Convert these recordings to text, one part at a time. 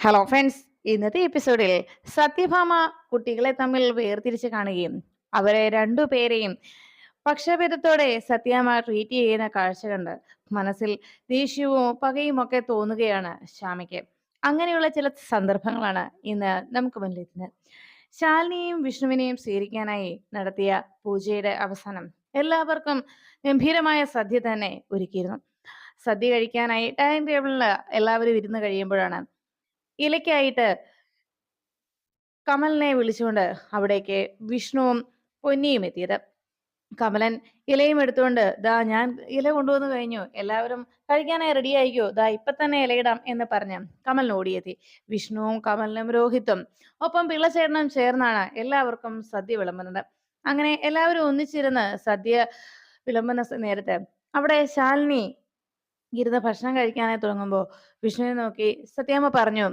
Hello friends ഇന്നത്തെ എപ്പിസോഡിൽ സത്യഭാമ കുട്ടികളെ തമ്മിൽ വേർതിരിച്ച് കാണുകയും അവരെ രണ്ടുപേരെയും പക്ഷഭേദത്തോടെ സത്യാമ്മ ട്രീറ്റ് ചെയ്യുന്ന കാഴ്ച കണ്ട് മനസ്സിൽ ദേഷ്യവും പകയും ഒക്കെ തോന്നുകയാണ് ശ്യാമയ്ക്ക്. അങ്ങനെയുള്ള ചില സന്ദർഭങ്ങളാണ് ഇന്ന് നമുക്ക് മുന്നിലെത്തുന്നത്. ശാലിനിയെയും വിഷ്ണുവിനെയും സ്വീകരിക്കാനായി നടത്തിയ പൂജയുടെ അവസാനം എല്ലാവർക്കും ഗംഭീരമായ സദ്യ തന്നെ ഒരുക്കിയിരുന്നു. സദ്യ കഴിക്കാനായി ഡൈനിങ് ടേബിളിൽ എല്ലാവരും ഇരുന്ന് കഴിയുമ്പോഴാണ് ഇലയ്ക്കായിട്ട് കമലിനെ വിളിച്ചുകൊണ്ട് അവിടേക്ക് വിഷ്ണുവും പൊന്നിയും എത്തിയത്. കമലൻ ഇലയും എടുത്തുകൊണ്ട് ദാ ഞാൻ ഇല കൊണ്ടുവന്നു കഴിഞ്ഞു. എല്ലാവരും കഴിക്കാനായി റെഡി ആയിക്കോ ദാ ഇപ്പൊ തന്നെ ഇലയിടാം എന്ന് പറഞ്ഞ് കമലിന് ഓടിയെത്തി. വിഷ്ണുവും കമലിനും രോഹിത്തും ഒപ്പം പിള്ളച്ചേട്ടനും ചേർന്നാണ് എല്ലാവർക്കും സദ്യ വിളമ്പുന്നത്. അങ്ങനെ എല്ലാവരും ഒന്നിച്ചിരുന്ന് സദ്യ വിളമ്പുന്ന നേരത്തെ അവിടെ ശാലിനി ഇരുന്ന് ഭക്ഷണം കഴിക്കാനായി തുടങ്ങുമ്പോൾ വിഷ്ണുവിനെ നോക്കി സത്യാമ്മ പറഞ്ഞു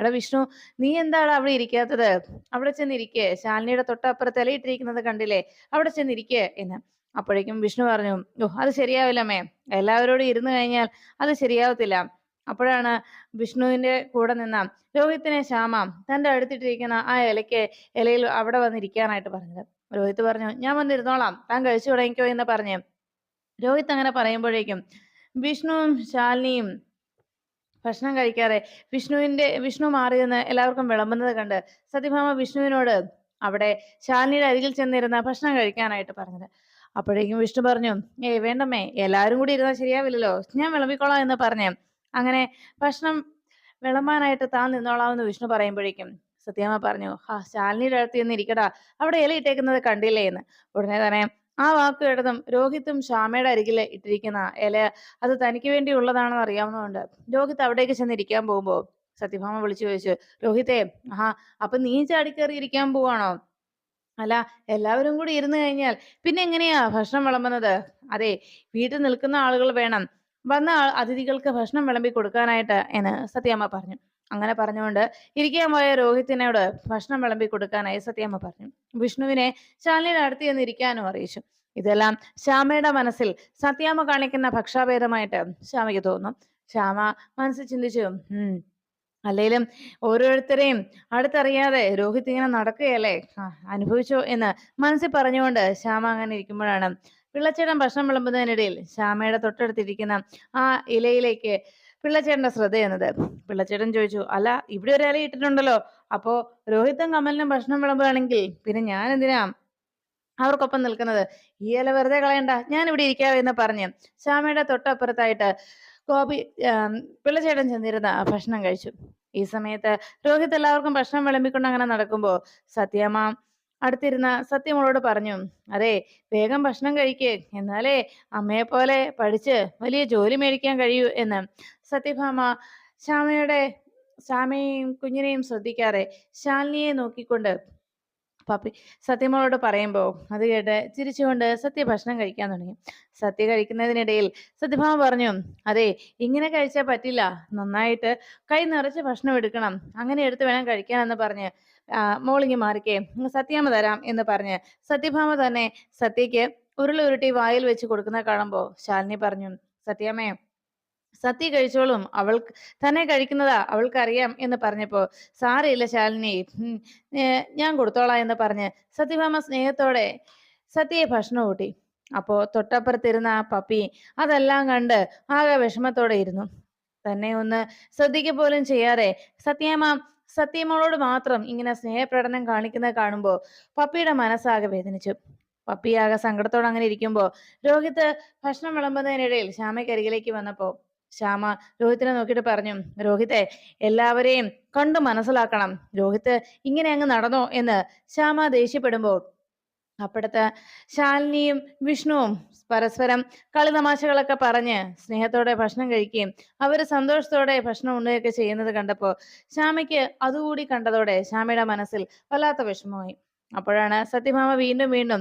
എടാ വിഷ്ണു നീ എന്താണ് അവിടെ ഇരിക്കാത്തത്? അവിടെ ചെന്നിരിക്കേ. ശാലിനിയുടെ തൊട്ടപ്പുറത്ത് ഇലയിട്ടിരിക്കുന്നത് കണ്ടില്ലേ? അവിടെ ചെന്നിരിക്കേ എന്ന്. അപ്പോഴേക്കും വിഷ്ണു പറഞ്ഞു ഓ അത് ശരിയാവില്ലമ്മേ എല്ലാവരോടും ഇരുന്നു കഴിഞ്ഞാൽ അത് ശരിയാവത്തില്ല. അപ്പോഴാണ് വിഷ്ണുവിന്റെ കൂടെ നിന്ന രോഹിത്തിനെ ശ്യാമ തന്റെ അടുത്തിട്ടിരിക്കുന്ന ആ ഇലയ്ക്ക് ഇലയിൽ അവിടെ വന്നിരിക്കാനായിട്ട് പറഞ്ഞത്. രോഹിത് പറഞ്ഞു ഞാൻ വന്നിരുന്നോളാം. താൻ കഴിച്ചു തുടങ്ങിക്കോ എന്ന് പറഞ്ഞു. രോഹിത് അങ്ങനെ പറയുമ്പോഴേക്കും വിഷ്ണുവും ശാലിനിയും ഭക്ഷണം കഴിക്കാറെ വിഷ്ണുവിന്റെ വിഷ്ണു മാറി നിന്ന് എല്ലാവർക്കും വിളമ്പുന്നത് കണ്ട് സത്യഭാമ വിഷ്ണുവിനോട് അവിടെ ശാലിനിയുടെ അരികിൽ ചെന്നിരുന്ന ഭക്ഷണം കഴിക്കാനായിട്ട് പറഞ്ഞത്. അപ്പോഴേക്കും വിഷ്ണു പറഞ്ഞു ഏയ് വേണ്ടമ്മേ എല്ലാവരും കൂടി ഇരുന്നാൽ ശരിയാവില്ലല്ലോ. ഞാൻ വിളമ്പിക്കോളാം എന്ന് പറഞ്ഞു അങ്ങനെ ഭക്ഷണം വിളമ്പാനായിട്ട് താൻ നിന്നോളാമെന്ന് വിഷ്ണു പറയുമ്പോഴേക്കും സത്യാമ്മ പറഞ്ഞു ഹാ ശാലിനിയുടെ അടുത്ത് ചെന്ന് ഇരിക്കടാ. അവിടെ ഇല ഇട്ടേക്കുന്നത് കണ്ടില്ലേ എന്ന്. ഉടനെ തന്നെ ആ വാക്ക് കേട്ടതും രോഹിത്തും ശ്യാമയുടെ അരികിൽ ഇട്ടിരിക്കുന്ന ഇല അത് തനിക്ക് വേണ്ടി ഉള്ളതാണെന്ന് അറിയാവുന്നതുകൊണ്ട് രോഹിത് അവിടേക്ക് ചെന്ന് ഇരിക്കാൻ പോകുമ്പോ സത്യഭാമ വിളിച്ചു ചോദിച്ചു രോഹിത്തെ ആഹാ അപ്പൊ നീ ചാടിക്കേറി ഇരിക്കാൻ പോവാണോ? അല്ല എല്ലാവരും കൂടി ഇരുന്ന് കഴിഞ്ഞാൽ പിന്നെ എങ്ങനെയാ ഭക്ഷണം വിളമ്പുന്നത്? അതെ വീട്ടിൽ നിൽക്കുന്ന ആളുകൾ വേണം. വന്ന അതിഥികൾക്ക് ഭക്ഷണം വിളമ്പി കൊടുക്കാനായിട്ട് എന്ന് സത്യാമ്മ പറഞ്ഞു. അങ്ങനെ പറഞ്ഞുകൊണ്ട് ഇരിക്കാൻ പോയ രോഹിത്തിനോട് ഭക്ഷണം വിളമ്പി കൊടുക്കാനായി സത്യാമ്മ പറഞ്ഞു. വിഷ്ണുവിനെ ശാലിയുടെ അടുത്ത് ചെന്ന് ഇരിക്കാനും അറിയിച്ചു. ഇതെല്ലാം ശ്യാമയുടെ മനസ്സിൽ സത്യാമ്മ കാണിക്കുന്ന ഭക്ഷാഭേദമായിട്ട് ശ്യാമയ്ക്ക് തോന്നും. ശ്യാമ മനസ്സിൽ ചിന്തിച്ചു ഉം അല്ലെങ്കിലും ഓരോരുത്തരെയും അടുത്തറിയാതെ രോഹിത് ഇങ്ങനെ നടക്കുകയല്ലേ? അനുഭവിച്ചോ എന്ന് മനസ്സിൽ പറഞ്ഞുകൊണ്ട് ശ്യാമ അങ്ങനെ ഇരിക്കുമ്പോഴാണ് പിള്ളച്ചേട്ടൻ ഭക്ഷണം വിളമ്പുന്നതിനിടയിൽ ശ്യാമയുടെ തൊട്ടടുത്തിരിക്കുന്ന ആ ഇലയിലേക്ക് പിള്ളച്ചേട്ടന്റെ ശ്രദ്ധ എന്നത് പിള്ളച്ചേട്ടൻ ചോദിച്ചു അല്ല ഇവിടെ ഒരു ഇല ഇട്ടിട്ടുണ്ടല്ലോ. അപ്പോ രോഹിത്തും കമലിനും ഭക്ഷണം വിളമ്പുകയാണെങ്കിൽ പിന്നെ ഞാൻ എന്തിനാ അവർക്കൊപ്പം നിൽക്കുന്നത്? ഈ ഇല വെറുതെ കളയണ്ട. ഞാൻ ഇവിടെ ഇരിക്കാവേ എന്ന് പറഞ്ഞ് ശ്യാമയുടെ തൊട്ടപ്പുറത്തായിട്ട് ഗോപി പിള്ളച്ചേട്ടൻ ചെന്നിരുന്ന ഭക്ഷണം കഴിച്ചു. ഈ സമയത്ത് രോഹിത് എല്ലാവർക്കും ഭക്ഷണം വിളമ്പിക്കൊണ്ട് അങ്ങനെ നടക്കുമ്പോ സത്യമ്മ അടുത്തിരുന്ന സത്യമോളോട് പറഞ്ഞു അതെ വേഗം ഭക്ഷണം കഴിക്ക് എന്നാലേ അമ്മയെ പോലെ പഠിച്ച് വലിയ ജോലി മേടിക്കാൻ കഴിയൂ എന്ന്. സത്യഭാമ ശ്യാമയുടെ ശ്യാമയെയും കുഞ്ഞിനെയും ശ്രദ്ധിക്കാതെ ശാലിനിയെ നോക്കിക്കൊണ്ട് പപ്പി സത്യമോളോട് പറയുമ്പോൾ അത് കേട്ട് ചിരിച്ചുകൊണ്ട് സത്യ ഭക്ഷണം കഴിക്കാൻ തുടങ്ങി. സത്യ കഴിക്കുന്നതിനിടയിൽ സത്യഭാമ പറഞ്ഞു അതെ ഇങ്ങനെ കഴിച്ചാൽ പറ്റില്ല. നന്നായിട്ട് കൈ നിറച്ച് ഭക്ഷണം എടുക്കണം. അങ്ങനെ എടുത്ത് വേണം കഴിക്കാനെന്ന് പറഞ്ഞ് മോളിങ്ങി മാറിക്കേ. സത്യാമ്മ തരാം എന്ന് പറഞ്ഞ് സത്യഭാമ തന്നെ സത്യയ്ക്ക് ഉരുളി ഉരുട്ടി വായിൽ വെച്ച് കൊടുക്കുന്ന കാണുമ്പോൾ ശാലിനി പറഞ്ഞു സത്യാമ്മേ സത്യ കഴിച്ചോളും. അവൾ തന്നെ കഴിക്കുന്നതാ അവൾക്കറിയാം എന്ന് പറഞ്ഞപ്പോ സാരയില്ല ശാലിനി ഞാൻ കൊടുത്തോളാം എന്ന് പറഞ്ഞ് സത്യഭാമ സ്നേഹത്തോടെ സത്യയെ ഭക്ഷണം കൂട്ടി അപ്പോ തൊട്ടപ്പുറത്തിരുന്ന ആ പപ്പി അതെല്ലാം കണ്ട് ആകെ വിഷമത്തോടെ ഇരുന്നു. തന്നെ ഒന്ന് ശ്രദ്ധിക്ക പോലും ചെയ്യാതെ സത്യമാം സത്യമോളോട് മാത്രം ഇങ്ങനെ സ്നേഹപ്രകടനം കാണിക്കുന്നത് കാണുമ്പോൾ പപ്പിയുടെ മനസ്സാകെ വേദനിച്ചു. പപ്പിയാകെ സങ്കടത്തോടെ അങ്ങനെ ഇരിക്കുമ്പോ രോഹിത് ഭക്ഷണം വിളമ്പുന്നതിനിടയിൽ ശ്യാമയ്ക്കരികിലേക്ക് വന്നപ്പോ ശ്യാമ രോഹിത്തിനെ നോക്കിയിട്ട് പറഞ്ഞു രോഹിത്തെ എല്ലാവരെയും കണ്ടു മനസ്സിലാക്കണം. രോഹിത്ത് ഇങ്ങനെ അങ്ങ് നടന്നോ? എന്ന് ശ്യാമ ദേഷ്യപ്പെടുമ്പോൾ അപ്പോഴത്തെ ശാലിനിയും വിഷ്ണുവും പരസ്പരം കളിതമാശകളൊക്കെ പറഞ്ഞ് സ്നേഹത്തോടെ ഭക്ഷണം കഴിക്കുകയും അവർ സന്തോഷത്തോടെ ഭക്ഷണം ഉണ്ണുകയൊക്കെ ചെയ്യുന്നത് കണ്ടപ്പോൾ ശ്യാമയ്ക്ക് അതുകൂടി കണ്ടതോടെ ശ്യാമയുടെ മനസ്സിൽ വല്ലാത്ത വിഷമമായി. അപ്പോഴാണ് സത്യഭാമ വീണ്ടും വീണ്ടും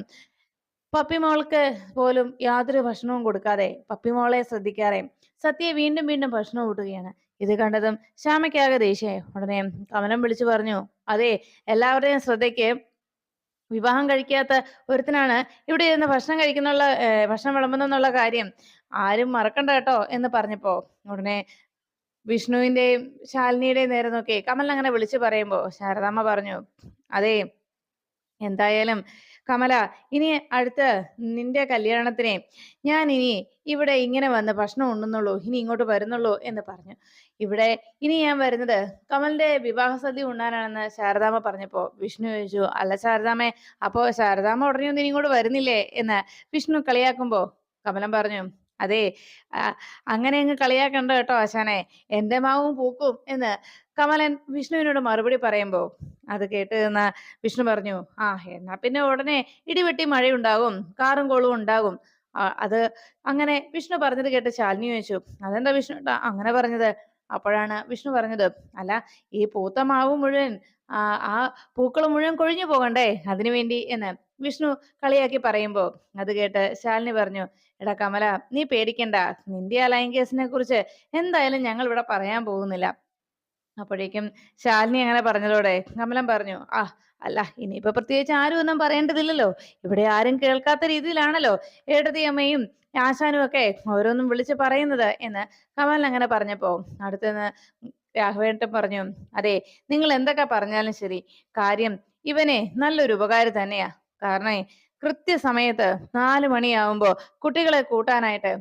പപ്പിമോൾക്ക് പോലും യാതൊരു ഭക്ഷണവും കൊടുക്കാതെ പപ്പിമോളെ ശ്രദ്ധിക്കാതെ സത്യയെ വീണ്ടും വീണ്ടും ഭക്ഷണം കൂട്ടുകയാണ് ഇത് കണ്ടതും ശ്യാമയ്ക്കാകെ ദേഷ്യായി. ഉടനെ കമലം വിളിച്ചു പറഞ്ഞു അതെ എല്ലാവരുടെയും ശ്രദ്ധയ്ക്ക് വിവാഹം കഴിക്കാത്ത ഒരുത്തനാണ് ഇവിടെ ഇരുന്ന് ഭക്ഷണം കഴിക്കുന്നുള്ള ഭക്ഷണം വിളമ്പുന്നുള്ള കാര്യം ആരും മറക്കണ്ട കേട്ടോ എന്ന് പറഞ്ഞപ്പോ ഉടനെ വിഷ്ണുവിന്റെയും ശാലിനിയുടെയും നേരെ നോക്കി കമൽ അങ്ങനെ വിളിച്ചു പറയുമ്പോ ശാരദാമ്മ പറഞ്ഞു അതെ എന്തായാലും കമല ഇനി അടുത്ത് നിന്റെ കല്യാണത്തിനെ ഞാൻ ഇനി ഇവിടെ ഇങ്ങനെ വന്ന് ഭക്ഷണം ഉണ്ണുന്നുള്ളൂ ഇനി ഇങ്ങോട്ട് വരുന്നുള്ളൂ എന്ന് പറഞ്ഞു. ഇവിടെ ഇനി ഞാൻ വരുന്നത് കമലിന്റെ വിവാഹ സദ്യ ഉണ്ണാനാണെന്ന് ശാരദാമ്മ പറഞ്ഞപ്പോ വിഷ്ണു ചോദിച്ചു അല്ല ശാരദാമേ അപ്പോ ശാരദാമ്മ ഉടനെ ഒന്നും ഇനി ഇങ്ങോട്ട് വരുന്നില്ലേ? എന്ന് വിഷ്ണു കളിയാക്കുമ്പോ കമലം പറഞ്ഞു അതെ. അങ്ങനെ അങ്ങ് കളിയാക്കണ്ട കേട്ടോ ആശാനെ. എന്റെ മാവും പൂക്കും എന്ന് കമലൻ വിഷ്ണുവിനോട് മറുപടി പറയുമ്പോ അത് കേട്ട് നിന്ന വിഷ്ണു പറഞ്ഞു ആ എന്നാ പിന്നെ ഉടനെ ഇടിവെട്ടി മഴയുണ്ടാകും കാറും കോളും ഉണ്ടാകും. അത് അങ്ങനെ വിഷ്ണു പറഞ്ഞത് കേട്ട് ശാലിനി ചോദിച്ചു അതെന്താ വിഷ്ണു അങ്ങനെ പറഞ്ഞത്? അപ്പോഴാണ് വിഷ്ണു പറഞ്ഞത് അല്ല ഈ പൂത്ത മാവ് മുഴുവൻ ആ പൂക്കൾ മുഴുവൻ കൊഴിഞ്ഞു പോകണ്ടേ അതിനു വേണ്ടി? എന്ന് വിഷ്ണു കളിയാക്കി പറയുമ്പോ അത് കേട്ട് ശാലിനി പറഞ്ഞു എടാ കമല നീ പേടിക്കണ്ട. നിന്റെ ആ ലൈൻ കേസിനെ കുറിച്ച് എന്തായാലും ഞങ്ങൾ ഇവിടെ പറയാൻ പോകുന്നില്ല. അപ്പോഴേക്കും ശാലിനി അങ്ങനെ പറഞ്ഞതോടെ കമലം പറഞ്ഞു ആ അല്ല ഇനിയിപ്പോ പ്രത്യേകിച്ച് ആരും ഒന്നും പറയേണ്ടതില്ലല്ലോ. ഇവിടെ ആരും കേൾക്കാത്ത രീതിയിലാണല്ലോ ഏടതി അമ്മയും ആശാനും ഒക്കെ ഓരോന്നും വിളിച്ച് പറയുന്നത് എന്ന് കമൽ അങ്ങനെ പറഞ്ഞപ്പോ അടുത്തുനിന്ന് രാഘവേട്ടൻ പറഞ്ഞു അതെ നിങ്ങൾ എന്തൊക്കെ പറഞ്ഞാലും ശരി. കാര്യം ഇവനെ നല്ലൊരു ഉപകാരം തന്നെയാ. കാരണം കൃത്യസമയത്ത് നാല് മണിയാവുമ്പോ കുട്ടികളെ കൂട്ടാനായിട്ട്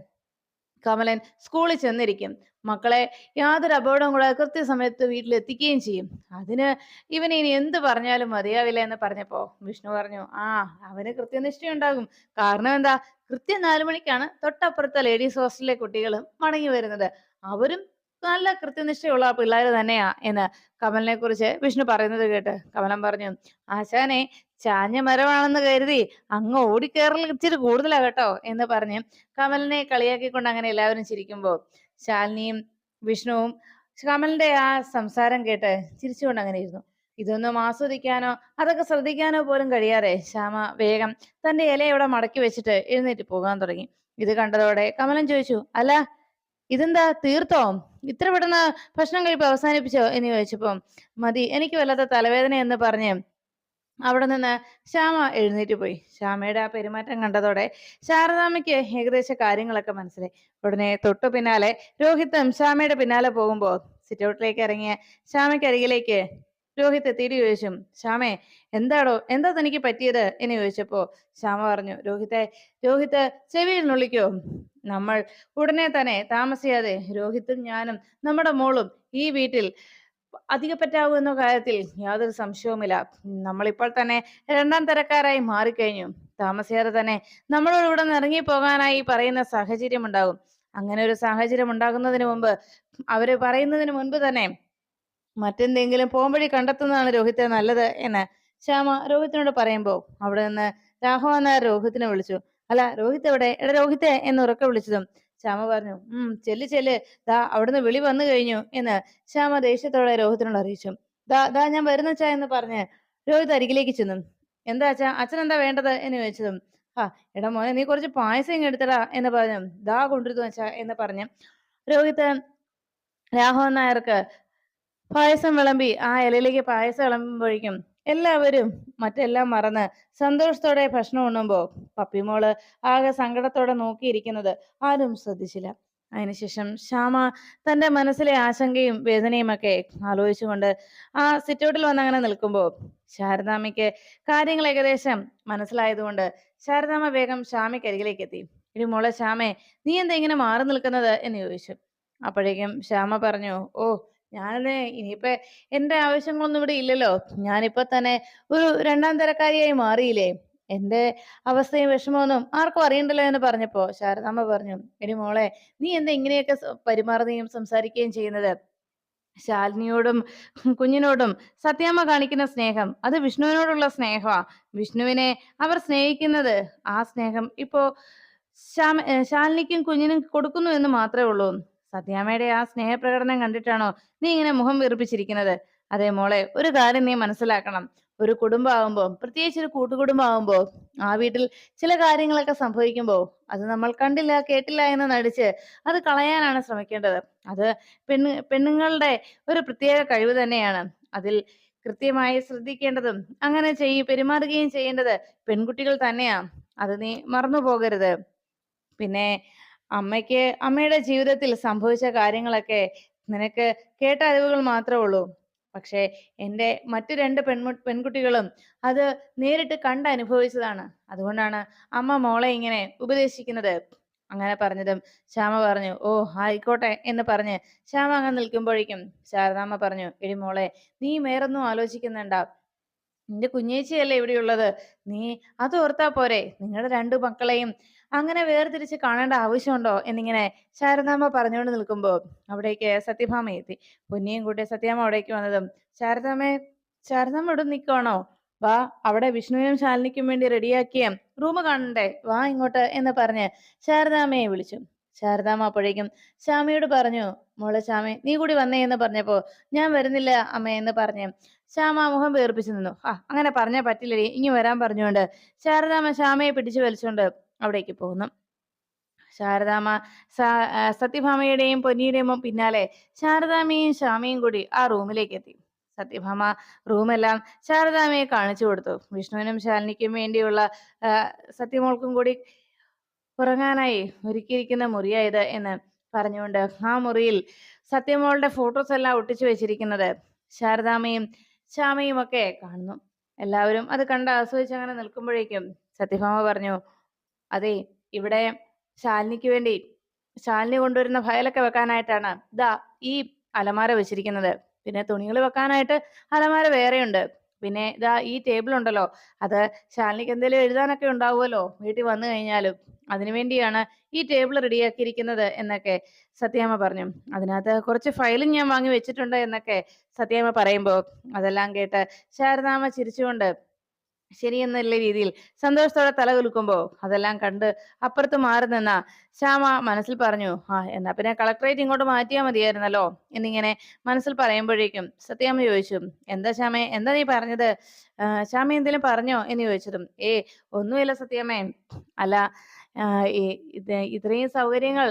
കമലൻ സ്കൂളിൽ ചെന്നിരിക്കും. മക്കളെ യാതൊരു അപകടവും കൂടാതെ കൃത്യസമയത്ത് വീട്ടിലെത്തിക്കുകയും ചെയ്യും. അതിന് ഇവന് ഇനി എന്ത് പറഞ്ഞാലും മതിയാവില്ല എന്ന് പറഞ്ഞപ്പോ വിഷ്ണു പറഞ്ഞു ആ അവന് കൃത്യനിഷ്ഠയുണ്ടാകും. കാരണം എന്താ? കൃത്യം നാലു മണിക്കാണ് തൊട്ടപ്പുറത്തെ ലേഡീസ് ഹോസ്റ്റലിലെ കുട്ടികളും മടങ്ങി വരുന്നത്. അവരും നല്ല കൃത്യനിഷ്ഠയുള്ള പിള്ളേർ തന്നെയാ എന്ന് കമലിനെ കുറിച്ച് വിഷ്ണു പറയുന്നത് കേട്ട് കമലൻ പറഞ്ഞു ആശാനെ ചാഞ്ഞ മരമാണെന്ന് കരുതി അങ്ങ് ഓടിക്കേറൽ ഇച്ചിരി കൂടുതലാ കേട്ടോ എന്ന് പറഞ്ഞ് കമലിനെ കളിയാക്കിക്കൊണ്ട് അങ്ങനെ എല്ലാവരും ചിരിക്കുമ്പോ ശാലിനിയും വിഷ്ണുവും കമലിന്റെ ആ സംസാരം കേട്ട് ചിരിച്ചുകൊണ്ട് അങ്ങനെ ഇരുന്നു. ഇതൊന്നും ആസ്വദിക്കാനോ അതൊക്കെ ശ്രദ്ധിക്കാനോ പോലും കഴിയാതെ ശ്യാമ വേഗം തന്റെ ഇല ഇവിടെ മടക്കി വെച്ചിട്ട് എഴുന്നേറ്റ് പോകാൻ തുടങ്ങി. ഇത് കണ്ടതോടെ കമലൻ ചോദിച്ചു അല്ല ഇതെന്താ തീർത്തോ? ഇത്ര പെട്ടെന്ന് ഭക്ഷണം കഴിപ്പ് അവസാനിപ്പിച്ചോ? എന്ന് ചോദിച്ചപ്പോ മതി എനിക്ക് വല്ലാത്ത തലവേദന എന്ന് പറഞ്ഞ് അവിടെ നിന്ന് ശ്യാമ എഴുന്നേറ്റ് പോയി. ശ്യാമയുടെ ആ പെരുമാറ്റം കണ്ടതോടെ ശാരദാമ്മയ്ക്ക് ഏകദേശ കാര്യങ്ങളൊക്കെ മനസ്സിലായി. ഉടനെ തൊട്ടു പിന്നാലെ രോഹിത്തും ശ്യാമയുടെ പിന്നാലെ പോകുമ്പോ സിറ്റൗട്ടിലേക്ക് ഇറങ്ങിയ ശ്യാമയ്ക്ക് അരികിലേക്ക് രോഹിത് എത്തിയിട്ട് ചോദിച്ചു ശ്യാമേ എന്താടോ എന്താ തനിക്ക് പറ്റിയത്? എന്ന് ചോദിച്ചപ്പോ ശ്യാമ പറഞ്ഞു രോഹിത്തെ രോഹിത്ത് ചെവിയിൽ നുള്ളിക്കോ നമ്മൾ ഉടനെ തന്നെ താമസിയാതെ രോഹിത്തും ഞാനും നമ്മുടെ മോളും ഈ വീട്ടിൽ അധികപ്പറ്റാവൂ എന്ന കാര്യത്തിൽ യാതൊരു സംശയവുമില്ല. നമ്മളിപ്പോൾ തന്നെ രണ്ടാം തരക്കാരായി മാറിക്കഴിഞ്ഞു. താമസിയാതെ തന്നെ നമ്മളോട് ഇവിടെ നിന്ന് ഇറങ്ങി പോകാനായി പറയുന്ന സാഹചര്യം ഉണ്ടാകും. അങ്ങനെ ഒരു സാഹചര്യം ഉണ്ടാകുന്നതിന് മുമ്പ് അവർ പറയുന്നതിന് മുൻപ് തന്നെ മറ്റെന്തെങ്കിലും പോംവഴി കണ്ടെത്തുന്നതാണ് രോഹിത്തെ നല്ലത് എന്ന് ശ്യാമ രോഹിത്തിനോട് പറയുമ്പോ അവിടെ നിന്ന് രാഘവൻ നായർ രോഹിത്തിനെ വിളിച്ചു. അല്ല രോഹിത് എവിടെ? എടാ രോഹിത്തെ എന്ന് ഉറക്കെ വിളിച്ചതും ശ്യാമ പറഞ്ഞു ഉം ചെല്ല് ചെല്ല്. ദാ അവിടുന്ന് വിളി വന്നു കഴിഞ്ഞു എന്ന് ശ്യാമ ദേഷ്യത്തോടെ രോഹിത്തിനോട് അറിയിച്ചു. ദാ ദാ ഞാൻ വരുന്ന ചാ എന്ന് പറഞ്ഞ് രോഹിത് അരികിലേക്ക് ചെന്നു. എന്താ അച്ഛാ അച്ഛൻ എന്താ വേണ്ടത്? എന്ന് ചോദിച്ചതും ആ എടാ മോനെ നീ കുറച്ച് പായസം എടുത്തടാ എന്ന് പറഞ്ഞു. ദാ കൊണ്ടിരുന്നു അച്ഛാ എന്ന് പറഞ്ഞു രോഹിത് രാഘവൻ നായർക്ക് പായസം വിളമ്പി ആ ഇലയിലേക്ക് പായസം വിളമ്പുമ്പോഴേക്കും എല്ലാവരും മറ്റെല്ലാം മറന്ന് സന്തോഷത്തോടെ ഭക്ഷണം ഉണ്ണുമ്പോ പപ്പിമോൾ ആകെ സങ്കടത്തോടെ നോക്കിയിരിക്കുന്നത് ആരും ശ്രദ്ധിച്ചില്ല. അതിനുശേഷം ശ്യാമ തന്റെ മനസ്സിലെ ആശങ്കയും വേദനയും ഒക്കെ ആലോചിച്ചുകൊണ്ട് ആ സിറ്റൗട്ടിൽ വന്ന് അങ്ങനെ നിൽക്കുമ്പോൾ ശാരദാമ്മയ്ക്ക് കാര്യങ്ങൾ ഏകദേശം മനസ്സിലായതുകൊണ്ട് ശാരദാമ്മ വേഗം ശ്യാമയ്ക്ക് അരികിലേക്ക് എത്തി. ഇനി മോളെ ശ്യാമേ നീ എന്താ ഇങ്ങനെ മാറി നിൽക്കുന്നത്? എന്ന് ചോദിച്ചു. അപ്പോഴേക്കും ശ്യാമ പറഞ്ഞു ഓ ഞാനത് ഇനിയിപ്പോ എന്റെ ആവശ്യങ്ങളൊന്നും ഇവിടെ ഇല്ലല്ലോ. ഞാനിപ്പോ തന്നെ ഒരു രണ്ടാം തരക്കാരിയായി മാറിയില്ലേ. എന്റെ അവസ്ഥയും വിഷമമൊന്നും ആർക്കും അറിയണ്ടല്ലോ എന്ന് പറഞ്ഞപ്പോ ശാരദാമ്മ പറഞ്ഞു എടി മോളെ നീ എന്താ ഇങ്ങനെയൊക്കെ പെരുമാറുകയും സംസാരിക്കുകയും ചെയ്യുന്നത്? ശാലിനിയോടും കുഞ്ഞിനോടും സത്യാമ്മ കാണിക്കുന്ന സ്നേഹം അത് വിഷ്ണുവിനോടുള്ള സ്നേഹമാ. വിഷ്ണുവിനെ അവർ സ്നേഹിക്കുന്നത് ആ സ്നേഹം ഇപ്പോ ശ്യാമ ശാലിനിക്കും കുഞ്ഞിനും കൊടുക്കുന്നു എന്ന് മാത്രമേ ഉള്ളൂ. സത്യാമ്മയുടെ ആ സ്നേഹപ്രകടനം കണ്ടിട്ടാണോ നീ ഇങ്ങനെ മുഖം വീർപ്പിച്ചിരിക്കുന്നത്? അതെ മോളെ ഒരു കാര്യം നീ മനസ്സിലാക്കണം. ഒരു കുടുംബമാകുമ്പോ പ്രത്യേകിച്ച് ഒരു കൂട്ടുകുടുംബമാകുമ്പോ ആ വീട്ടിൽ ചില കാര്യങ്ങളൊക്കെ സംഭവിക്കുമ്പോൾ അത് നമ്മൾ കണ്ടില്ല കേട്ടില്ല എന്ന് നടിച്ച് അത് കളയാനാണ് ശ്രമിക്കേണ്ടത്. അത് പെണ്ണ് പെണ്ണുങ്ങളുടെ ഒരു പ്രത്യേക കഴിവ് തന്നെയാണ്. അതിൽ കൃത്യമായി ശ്രദ്ധിക്കേണ്ടതും അങ്ങനെ ചെയ്യ പെരുമാറുകയും ചെയ്യേണ്ടത് പെൺകുട്ടികൾ തന്നെയാ. അത് നീ മറന്നു പോകരുത് പിന്നെ അമ്മയ്ക്ക് അമ്മയുടെ ജീവിതത്തിൽ സംഭവിച്ച കാര്യങ്ങളൊക്കെ നിനക്ക് കേട്ട അറിവുകൾ മാത്രമേ ഉള്ളൂ. പക്ഷേ എന്റെ മറ്റു രണ്ട് പെൺമു പെൺകുട്ടികളും അത് നേരിട്ട് കണ്ട് അനുഭവിച്ചതാണ്. അതുകൊണ്ടാണ് അമ്മ മോളെ ഇങ്ങനെ ഉപദേശിക്കുന്നത്. അങ്ങനെ പറഞ്ഞതും ശ്യാമ പറഞ്ഞു ഓ ആയിക്കോട്ടെ എന്ന് പറഞ്ഞ് ശ്യാമ അങ്ങനെ നിൽക്കുമ്പോഴേക്കും ശാരദാമ്മ പറഞ്ഞു എടി മോളെ നീ വേറൊന്നും ആലോചിക്കുന്നുണ്ട. നിന്റെ കുഞ്ഞേച്ചിയല്ലേ ഇവിടെയുള്ളത്. നീ അത് ഓർത്താ പോരെ. നിങ്ങളുടെ രണ്ടു മക്കളെയും അങ്ങനെ വേർതിരിച്ച് കാണേണ്ട ആവശ്യമുണ്ടോ? എന്നിങ്ങനെ ശാരദാമ്മ പറഞ്ഞുകൊണ്ട് നിൽക്കുമ്പോൾ അവിടേക്ക് സത്യഭാമ എത്തി. പൊന്നിയും കൂട്ടി സത്യാമ്മ അവിടേക്ക് വന്നതും ശാരദാമ്മേ ശാരദാമ്മ ഇവിടെ നിൽക്കുവാണോ? വാ അവിടെ വിഷ്ണുവിനും ശാലിനിക്കും വേണ്ടി റെഡിയാക്കിയ റൂം കാണണ്ടേ? വാ ഇങ്ങോട്ട് എന്ന് പറഞ്ഞ് ശാരദാമ്മയെ വിളിച്ചു. ശാരദാമ്മ അപ്പോഴേക്കും ശ്യാമയോട് പറഞ്ഞു മോളെ ശ്യാമേ നീ കൂടി വന്നേ എന്ന് പറഞ്ഞപ്പോ ഞാൻ വരുന്നില്ല അമ്മ എന്ന് പറഞ്ഞു ശ്യാമ മുഖം വേർപ്പിച്ചു നിന്നു. ആ അങ്ങനെ പറഞ്ഞാ പറ്റില്ലേ ഇനി വരാൻ പറഞ്ഞുകൊണ്ട് ശാരദാമ്മ ശ്യാമയെ പിടിച്ചു വലിച്ചുകൊണ്ട് അവിടേക്ക് പോകുന്നു. ശാരദാമ സത്യഭാമയുടെയും പൊന്നിയുടെയും പിന്നാലെ ശാരദാമയും ശ്യാമയും കൂടി ആ റൂമിലേക്ക് എത്തി. സത്യഭാമ റൂമെല്ലാം ശാരദാമയെ കാണിച്ചു കൊടുത്തു. വിഷ്ണുവിനും ശാലിനിക്കും വേണ്ടിയുള്ള സത്യമോൾക്കും കൂടി ഉറങ്ങാനായി ഒരുക്കിയിരിക്കുന്ന മുറിയായത് എന്ന് പറഞ്ഞുകൊണ്ട് ആ മുറിയിൽ സത്യമോളുടെ ഫോട്ടോസ് എല്ലാം ഒട്ടിച്ചു വെച്ചിരിക്കുന്നത് ശാരദാമയും ശ്യാമയും ഒക്കെ കാണുന്നു. എല്ലാവരും അത് കണ്ട് ആസ്വദിച്ച് അങ്ങനെ നിൽക്കുമ്പോഴേക്കും സത്യഭാമ പറഞ്ഞു അതെ ഇവിടെ ശാലിനിക്ക് വേണ്ടി ശാലിനി കൊണ്ടുവരുന്ന ഫയലൊക്കെ വെക്കാനായിട്ടാണ് ദാ ഈ അലമാര വെച്ചിരിക്കുന്നത്. പിന്നെ തുണികൾ വെക്കാനായിട്ട് അലമാര വേറെയുണ്ട്. പിന്നെ ഇതാ ഈ ടേബിൾ ഉണ്ടല്ലോ അത് ശാലിനിക്ക് എന്തെങ്കിലും എഴുതാനൊക്കെ ഉണ്ടാവുമല്ലോ വീട്ടിൽ വന്നു കഴിഞ്ഞാലും. അതിനുവേണ്ടിയാണ് ഈ ടേബിൾ റെഡിയാക്കിയിരിക്കുന്നത് എന്നൊക്കെ സത്യാമ്മ പറഞ്ഞു. അതിനകത്ത് കുറച്ച് ഫയലും ഞാൻ വാങ്ങി വെച്ചിട്ടുണ്ട് എന്നൊക്കെ സത്യാമ്മ പറയുമ്പോൾ അതെല്ലാം കേട്ട് ശാരദാമ്മ ചിരിച്ചുകൊണ്ട് ശരിയെന്നുള്ള രീതിയിൽ സന്തോഷത്തോടെ തല കുലുക്കുമ്പോൾ അതെല്ലാം കണ്ട് അപ്പുറത്ത് മാറി നിന്ന ശ്യാമ മനസ്സിൽ പറഞ്ഞു ആ എന്നാ പിന്നെ കളക്ടറേറ്റ് ഇങ്ങോട്ട് മാറ്റിയാൽ മതിയായിരുന്നല്ലോ? എന്നിങ്ങനെ മനസ്സിൽ പറയുമ്പോഴേക്കും സത്യാമ്മ ചോദിച്ചു എന്താ ശ്യാമേ എന്താ നീ പറഞ്ഞത്? ശ്യാമ എന്തെങ്കിലും പറഞ്ഞോ? എന്ന് ചോദിച്ചതും ഏ ഒന്നുമില്ല സത്യാമ്മേ. അല്ല ഇത് ഇത്രയും സൗകര്യങ്ങൾ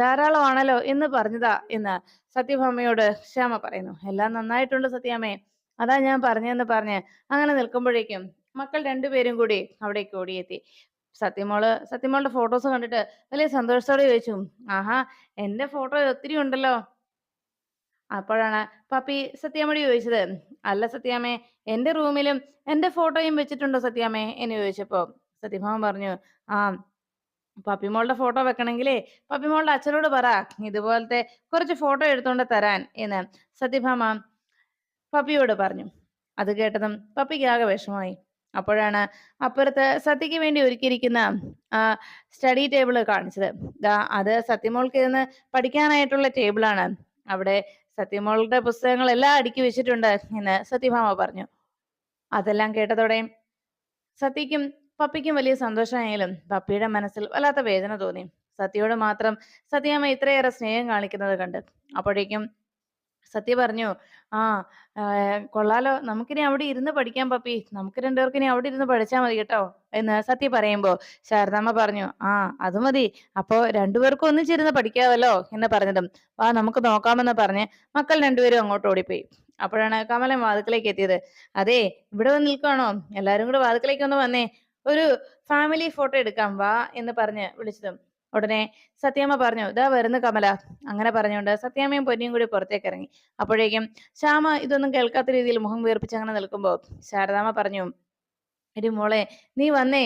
ധാരാളമാണല്ലോ എന്ന് പറഞ്ഞതാ എന്ന് സത്യഭാമയോട് ശ്യാമ പറയുന്നു. എല്ലാം നന്നായിട്ടുണ്ട് സത്യാമ്മേ. അതാ ഞാൻ പറഞ്ഞെന്ന് പറഞ്ഞ് അങ്ങനെ നിൽക്കുമ്പോഴേക്കും മക്കൾ രണ്ടുപേരും കൂടി അവിടേക്ക് ഓടിയെത്തി. സത്യമോൾ സത്യമോളുടെ ഫോട്ടോസ് കണ്ടിട്ട് വലിയ സന്തോഷത്തോടെ ചോദിച്ചു ആഹാ എന്റെ ഫോട്ടോ ഒത്തിരി ഉണ്ടല്ലോ. അപ്പോഴാണ് പപ്പി സത്യാമ്മയോട് ചോദിച്ചത് അല്ല സത്യാമ്മേ എന്റെ റൂമിലും എന്റെ ഫോട്ടോയും വെച്ചിട്ടുണ്ടോ സത്യാമ്മേ? എന്ന് ചോദിച്ചപ്പോ സത്യഭാമൻ പറഞ്ഞു ആ പപ്പിമോളുടെ ഫോട്ടോ വെക്കണമെങ്കിലേ പപ്പിമോളുടെ അച്ഛനോട് പറ ഇതുപോലത്തെ കുറച്ച് ഫോട്ടോ എടുത്തുകൊണ്ട് തരാൻ. എന്ന് സത്യഭാമ പപ്പിയോട് പറഞ്ഞു. അത് കേട്ടതും പപ്പിക്ക് ആകെ വിഷമമായി. അപ്പോഴാണ് അപ്പുറത്ത് സത്യക്ക് വേണ്ടി ഒരുക്കിയിരിക്കുന്ന സ്റ്റഡി ടേബിൾ കാണിച്ചത്. അത് സത്യമോൾക്ക് ഇരുന്ന് പഠിക്കാനായിട്ടുള്ള ടേബിളാണ് അവിടെ സത്യമോളുടെ പുസ്തകങ്ങൾ എല്ലാം അടുക്കി വെച്ചിട്ടുണ്ട് എന്ന് സത്യഭാമ പറഞ്ഞു. അതെല്ലാം കേട്ടതോടെ സത്യക്കും പപ്പിക്കും വലിയ സന്തോഷമായാലും പപ്പിയുടെ മനസ്സിൽ വല്ലാത്ത വേദന തോന്നി. സത്യയോട് മാത്രം സത്യാമ്മ ഇത്രയേറെ സ്നേഹം കാണിക്കുന്നത് കണ്ട് അപ്പോഴേക്കും സത്യ പറഞ്ഞു? ആ കൊള്ളാലോ. നമുക്കിനി അവിടെ ഇരുന്ന് പഠിക്കാം പപ്പി. നമുക്ക് രണ്ടുപേർക്കും ഇനി അവിടെ ഇരുന്ന് പഠിച്ചാൽ മതി കേട്ടോ. എന്ന് സത്യ പറയുമ്പോ ശാരദാമ്മ പറഞ്ഞു ആ അത് മതി. അപ്പോ രണ്ടുപേർക്കും ഒന്നിച്ചിരുന്ന് പഠിക്കാമല്ലോ എന്ന് പറഞ്ഞതും. വാ നമുക്ക് നോക്കാമെന്ന് പറഞ്ഞ് മക്കൾ രണ്ടുപേരും അങ്ങോട്ട് ഓടിപ്പോയി. അപ്പോഴാണ് കമലൻ വാതിക്കലേക്ക് എത്തിയത്. അതെ ഇവിടെ വന്ന് നിൽക്കുകയാണോ എല്ലാരും കൂടെ വാതിക്കലേക്ക് ഒന്ന് വന്നേ. ഒരു ഫാമിലി ഫോട്ടോ എടുക്കാം വാ എന്ന് പറഞ്ഞ് വിളിച്ചതും. ഉടനെ സത്യാമ്മ പറഞ്ഞു ഇതാ വരുന്നു കമല. അങ്ങനെ പറഞ്ഞുകൊണ്ട് സത്യാമ്മയും പൊന്നിയും കൂടി പുറത്തേക്ക് ഇറങ്ങി. അപ്പോഴേക്കും ശ്യാമ ഇതൊന്നും കേൾക്കാത്ത രീതിയിൽ മുഖം വീർപ്പിച്ച് അങ്ങനെ നിൽക്കുമ്പോൾ ശാരദാമ്മ പറഞ്ഞു എടി മോളെ നീ വന്നേ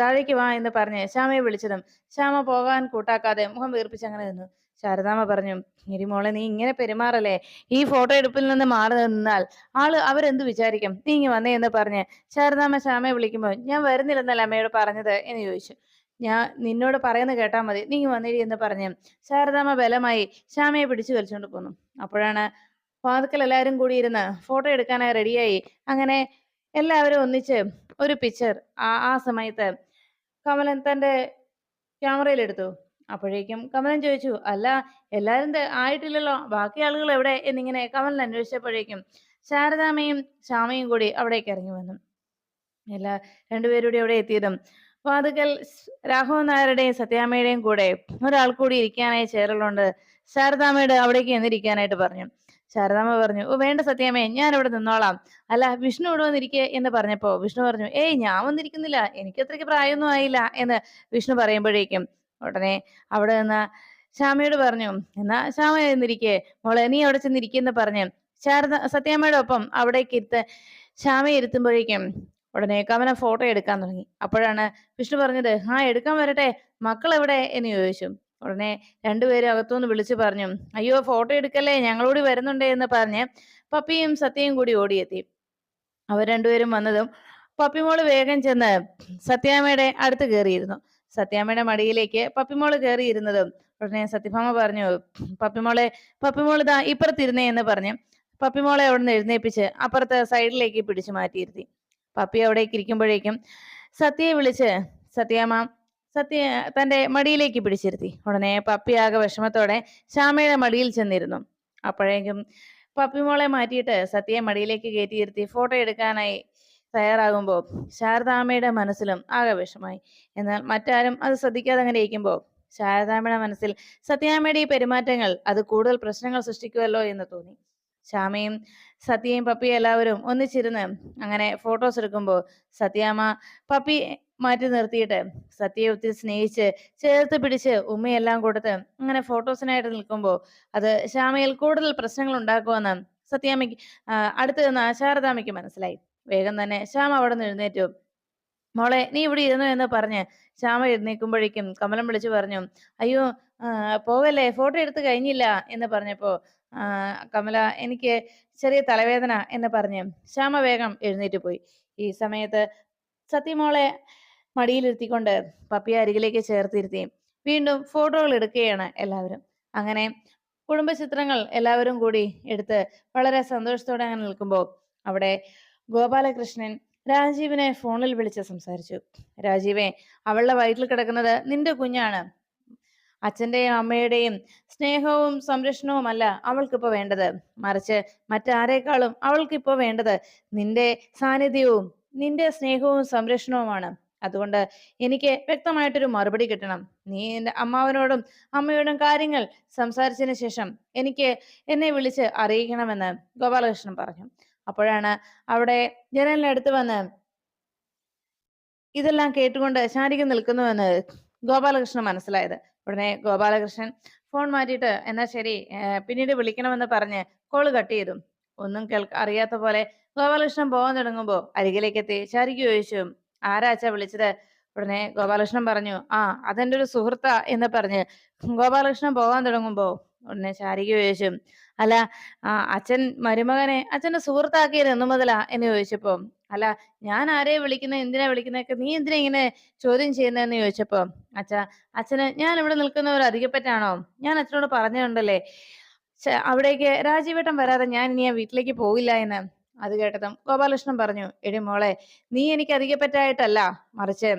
താഴേക്ക് വാ എന്ന് പറഞ്ഞ് ശ്യാമയെ വിളിച്ചതും ശ്യാമ പോകാൻ കൂട്ടാക്കാതെ മുഖം വീർപ്പിച്ച് അങ്ങനെ നിന്നു. ശാരദാമ്മ പറഞ്ഞു എരിമോളെ നീ ഇങ്ങനെ പെരുമാറല്ലേ? ഈ ഫോട്ടോ എടുപ്പിൽ നിന്ന് മാറി നിന്നാൽ ആൾ അവരെന്ത് വിചാരിക്കും? നീ ഇങ്ങ് വന്നേ എന്ന് പറഞ്ഞ് ശാരദാമ്മ ശ്യാമയെ വിളിക്കുമ്പോൾ ഞാൻ വരുന്നില്ലെന്നല്ല അമ്മയോട് പറഞ്ഞത്? എന്ന് ചോദിച്ചു. ഞാൻ നിന്നോട് പറയുന്നത് കേട്ടാൽ മതി. നീ വന്നിരി എന്ന് പറഞ്ഞ് ശാരദാമ്മ ബലമായി ശ്യാമയെ പിടിച്ചു വലിച്ചുകൊണ്ട് പോന്നു. അപ്പോഴാണ് വാതുക്കൽ എല്ലാവരും കൂടി ഇരുന്ന് ഫോട്ടോ എടുക്കാനായി റെഡിയായി അങ്ങനെ എല്ലാവരും ഒന്നിച്ച് ഒരു പിക്ചർ ആ ആ സമയത്ത് കമലൻ തന്റെ ക്യാമറയിൽ എടുത്തു. അപ്പോഴേക്കും കമലൻ ചോദിച്ചു അല്ല എല്ലാരും ആയിട്ടില്ലല്ലോ. ബാക്കി ആളുകൾ എവിടെ? എന്നിങ്ങനെ കമലൻ അന്വേഷിച്ചപ്പോഴേക്കും ശാരദാമ്മയും ശ്യാമയും കൂടി അവിടേക്ക് ഇറങ്ങി വന്നു. എല്ലാ രണ്ടുപേരും കൂടി അവിടെ എത്തിയതും വാതുക്കൽ രാഘവൻ നായരുടെയും സത്യാമ്മയുടെയും കൂടെ ഒരാൾ കൂടി ഇരിക്കാനായി ചേരലുണ്ട് ശാരദാമ്മയുടെ അവിടേക്ക് എന്നിരിക്കാനായിട്ട് പറഞ്ഞു. ശാരദാമ്മ പറഞ്ഞു ഓ വേണ്ട സത്യാമ്മേ ഞാൻ ഇവിടെ നിന്നോളാം. അല്ല വിഷ്ണു ഇവിടെ വന്നിരിക്കെ എന്ന് പറഞ്ഞപ്പോ വിഷ്ണു പറഞ്ഞു ഏയ് ഞാൻ വന്നിരിക്കുന്നില്ല. എനിക്ക് അത്രയ്ക്ക് പ്രായമൊന്നും ആയില്ല എന്ന് വിഷ്ണു പറയുമ്പോഴേക്കും ഉടനെ അവിടെ നിന്ന് ശ്യാമയോട് പറഞ്ഞു എന്നാ ശ്യാമ എന്നിരിക്കേ. മോളെ നീ അവിടെ ചെന്നിരിക്കെന്ന് പറഞ്ഞ് ശാരദ സത്യാമ്മയുടെ ഒപ്പം അവിടേക്ക് ഇരുത്ത് ശ്യാമയെ ഇരുത്തുമ്പോഴേക്കും ഉടനെ കമല ഫോട്ടോ എടുക്കാൻ തുടങ്ങി. അപ്പോഴാണ് വിഷ്ണു പറഞ്ഞത് ആ എടുക്കാൻ വരട്ടെ. മക്കൾ എവിടെ? എന്ന് ചോദിച്ചു. ഉടനെ രണ്ടുപേരും അകത്തുനിന്ന് വിളിച്ചു പറഞ്ഞു അയ്യോ ഫോട്ടോ എടുക്കല്ലേ? ഞങ്ങളോടി വരുന്നുണ്ടേ എന്ന് പറഞ്ഞ് പപ്പിയും സത്യയും കൂടി ഓടിയെത്തി. അവർ രണ്ടുപേരും വന്നതും പപ്പിമോൾ വേഗം ചെന്ന് സത്യാമ്മയുടെ അടുത്ത് കയറിയിരുന്നു. സത്യാമ്മയുടെ മടിയിലേക്ക് പപ്പിമോൾ കയറിയിരുന്നതും ഉടനെ സത്യഭാമ പറഞ്ഞു പപ്പിമോളെ പപ്പിമോൾ ഇതാ ഇപ്പുറത്തിരുന്നേ എന്ന് പറഞ്ഞു പപ്പിമോളെ അവിടെ നിന്ന് എഴുന്നേപ്പിച്ച് അപ്പുറത്തെ സൈഡിലേക്ക് പിടിച്ചു മാറ്റിയിരുത്തി. പപ്പി അവിടെ ഇരിക്കുമ്പോഴേക്കും സത്യയെ വിളിച്ച് സത്യാമ്മ സത്യ തന്റെ മടിയിലേക്ക് പിടിച്ചിരുത്തി. ഉടനെ പപ്പി ആകെ വിഷമത്തോടെ ശ്യാമയുടെ മടിയിൽ ചെന്നിരുന്നു. അപ്പോഴേക്കും പപ്പിമോളെ മാറ്റിയിട്ട് സത്യയെ മടിയിലേക്ക് കയറ്റിയിരുത്തി ഫോട്ടോ എടുക്കാനായി തയ്യാറാകുമ്പോൾ ശാരദാമ്മയുടെ മനസ്സിലും ആകെ വിഷമായി. എന്നാൽ മറ്റാരും അത് ശ്രദ്ധിക്കാതെ അങ്ങനെ ഇരിക്കുമ്പോൾ ശാരദാമ്മയുടെ മനസ്സിൽ സത്യാമ്മയുടെ ഈ പെരുമാറ്റങ്ങൾ അത് കൂടുതൽ പ്രശ്നങ്ങൾ സൃഷ്ടിക്കുമല്ലോ എന്ന് തോന്നി. ശ്യാമയും സത്യയും പപ്പിയും എല്ലാവരും ഒന്നിച്ചിരുന്ന് അങ്ങനെ ഫോട്ടോസ് എടുക്കുമ്പോൾ സത്യാമ്മ പപ്പി മാറ്റി നിർത്തിയിട്ട് സത്യയെ ഒത്തിരി സ്നേഹിച്ച് ചേർത്ത് പിടിച്ച് ഉമ്മയെല്ലാം കൊടുത്ത് അങ്ങനെ ഫോട്ടോസിനായിട്ട് നിൽക്കുമ്പോൾ അത് ശ്യാമയിൽ കൂടുതൽ പ്രശ്നങ്ങൾ ഉണ്ടാക്കുമെന്ന് സത്യാമ്മയ്ക്ക് അടുത്ത് നിന്ന് ശാരദാമ്മയ്ക്ക് മനസ്സിലായി. വേഗം തന്നെ ശ്യാമ അവിടെ നിന്ന് എഴുന്നേറ്റു. മോളെ നീ ഇവിടെ ഇരുന്നു എന്ന് പറഞ്ഞ് ശ്യാമ എഴുന്നേൽക്കുമ്പോഴേക്കും കമലം വിളിച്ചു പറഞ്ഞു അയ്യോ പോവല്ലേ? ഫോട്ടോ എടുത്ത് കഴിഞ്ഞില്ല എന്ന് പറഞ്ഞപ്പോ കമല എനിക്ക് ചെറിയ തലവേദന എന്ന് പറഞ്ഞ് ശ്യാമ വേഗം എഴുന്നേറ്റ് പോയി. ഈ സമയത്ത് സത്യമോളെ മടിയിലിരുത്തിക്കൊണ്ട് പപ്പിയെ അരികിലേക്ക് ചേർത്തിരുത്തി വീണ്ടും ഫോട്ടോകൾ എടുക്കുകയാണ് എല്ലാവരും. അങ്ങനെ കുടുംബ ചിത്രങ്ങൾ എല്ലാവരും കൂടി എടുത്ത് വളരെ സന്തോഷത്തോടെ അങ്ങനെ നിൽക്കുമ്പോൾ അവിടെ ഗോപാലകൃഷ്ണൻ രാജീവിനെ ഫോണിൽ വിളിച്ച് സംസാരിച്ചു. രാജീവേ അവളുടെ വയറ്റിൽ കിടക്കുന്നത് നിന്റെ കുഞ്ഞാണ്. അച്ഛന്റെയും അമ്മയുടെയും സ്നേഹവും സംരക്ഷണവും സംരക്ഷണവുമല്ല അവൾക്കിപ്പോ വേണ്ടത്. മറിച്ച് മറ്റാരേക്കാളും അവൾക്കിപ്പോ വേണ്ടത് നിന്റെ സാന്നിധ്യവും നിന്റെ സ്നേഹവും സംരക്ഷണവുമാണ്. അതുകൊണ്ട് എനിക്ക് വ്യക്തമായിട്ടൊരു മറുപടി കിട്ടണം. നീ എന്റെ അമ്മാവനോടും അമ്മയോടും കാര്യങ്ങൾ സംസാരിച്ചതിന് ശേഷം എനിക്ക് എന്നെ വിളിച്ച് അറിയിക്കണമെന്ന് ഗോപാലകൃഷ്ണൻ പറഞ്ഞു. അപ്പോഴാണ് അവിടെ ജനലിനടുത്ത് വന്ന് ഇതെല്ലാം കേട്ടുകൊണ്ട് ശാരിക നിൽക്കുന്നുവെന്ന് ഗോപാലകൃഷ്ണൻ മനസ്സിലായത്. ഉടനെ ഗോപാലകൃഷ്ണൻ ഫോൺ മാറ്റിയിട്ട് എന്നാ ശരി പിന്നീട് വിളിക്കണമെന്ന് പറഞ്ഞ് കോൾ കട്ട് ചെയ്തു. ഒന്നും കേൾക്ക അറിയാത്ത പോലെ ഗോപാലകൃഷ്ണൻ പോകാൻ തുടങ്ങുമ്പോൾ അരികിലേക്ക് എത്തി ശാരിക്ക് ചോദിച്ചു ആരാച്ച വിളിച്ചത്? ഉടനെ ഗോപാലകൃഷ്ണൻ പറഞ്ഞു ആ അതെന്റെ ഒരു സുഹൃത്താ എന്ന് പറഞ്ഞ് ഗോപാലകൃഷ്ണൻ പോകാൻ തുടങ്ങുമ്പോ ഉടനെ ശാരിക ചോദിച്ചു. അല്ല അച്ഛൻ മരുമകനെ അച്ഛന്റെ സുഹൃത്താക്കിയത് എന്നു മുതലാ എന്ന് ചോദിച്ചപ്പോ അല്ല ഞാൻ ആരെയെ വിളിക്കുന്നത് എന്തിനാ വിളിക്കുന്നതൊക്കെ നീ എന്തിനാ ഇങ്ങനെ ചോദ്യം ചെയ്യുന്നതെന്ന് ചോദിച്ചപ്പോ അച്ഛ അച്ഛന് ഞാൻ ഇവിടെ നിൽക്കുന്ന ഒരു അധികപ്പറ്റാണോ? ഞാൻ അച്ഛനോട് പറഞ്ഞുണ്ടല്ലേ അവിടേക്ക് രാജീവേട്ടൻ വരാതെ ഞാൻ ഇനി ആ വീട്ടിലേക്ക് പോയില്ല എന്ന്. അത് കേട്ടതും ഗോപാലകൃഷ്ണൻ പറഞ്ഞു എടി മോളെ നീ എനിക്ക് അധികപ്പറ്റായിട്ടല്ല മറിച്ച്